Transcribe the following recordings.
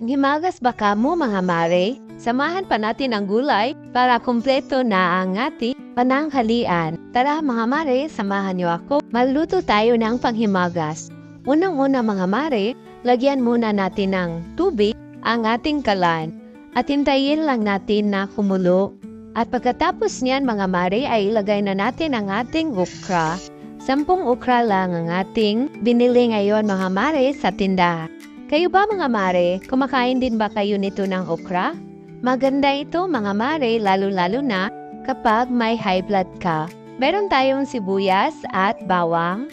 Himagas ba ka mo mga mare? Samahan pa natin ang gulay para kumpleto na ang ating pananghalian. Tara mga mare, samahan niyo ako. Magluto tayo ng panghimagas. Unang-una mga mare, lagyan muna natin ng tubig ang ating kalan at hintayin lang natin na kumulo. At pagkatapos niyan mga mare ay ilagay na natin ang ating ukra. Sampung ukra lang ang ating binili ngayon mga mare sa tindahan. Kayo ba mga mare, kumakain din ba kayo nito ng okra? Maganda ito mga mare lalo-lalo na kapag may high blood ka. Meron tayong sibuyas at bawang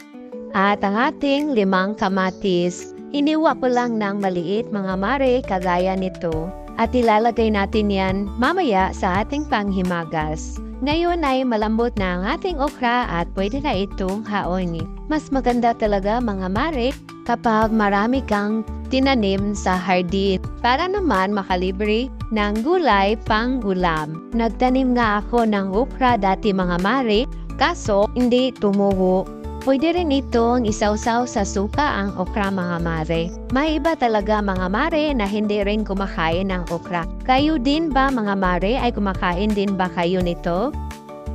at ang ating limang kamatis. Hiniwa ko lang ng maliit mga mare kagaya nito at ilalagay natin yan mamaya sa ating panghimagas. Ngayon ay malambot na ang ating okra at pwede na itong haonin. Mas maganda talaga mga mare kapag marami kang tinanim sa hardin para naman makalibre ng gulay pang ulam. Nagtanim nga ako ng okra dati mga mare kaso hindi tumuho. Pwede rin itong isawsaw sa suka ang okra mga mare. May iba talaga mga mare na hindi rin kumakain ng okra. Kayo din ba mga mare ay kumakain din ba kayo nito?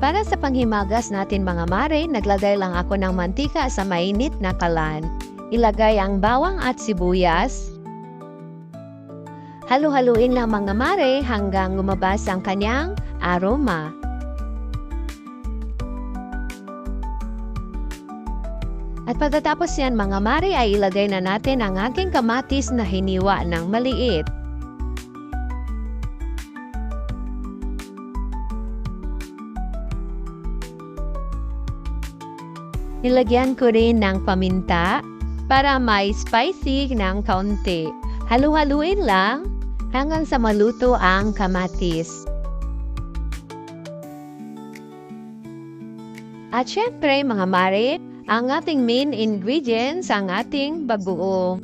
Para sa panghimagas natin mga mare, naglagay lang ako ng mantika sa mainit na kalan. Ilagay ang bawang at sibuyas. Halu-haluin lang mga mare hanggang lumabas ang kanyang aroma. At pagkatapos yan mga mare ay ilagay na natin ang aking kamatis na hiniwa ng maliit. Nilagyan ko rin ng paminta para may spicy ng kaunti. Halu-haluin lang hanggang sa maluto ang kamatis. At syempre mga mare, ang ating main ingredients, ang ating bagoong.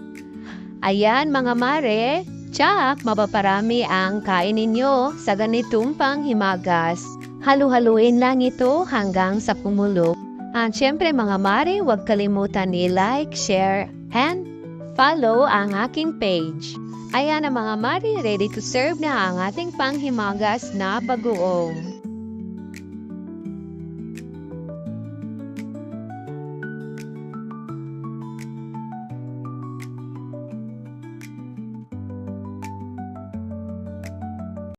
Ayan mga mare, tsak mapaparami ang kainin nyo sa ganitong panghimagas. Halu-haluin lang ito hanggang sa pumulo. At syempre mga mare, huwag kalimutan i-like, share, and follow ang aking page. Ayan na mga mare, ready to serve na ang ating panghimagas na bagoong.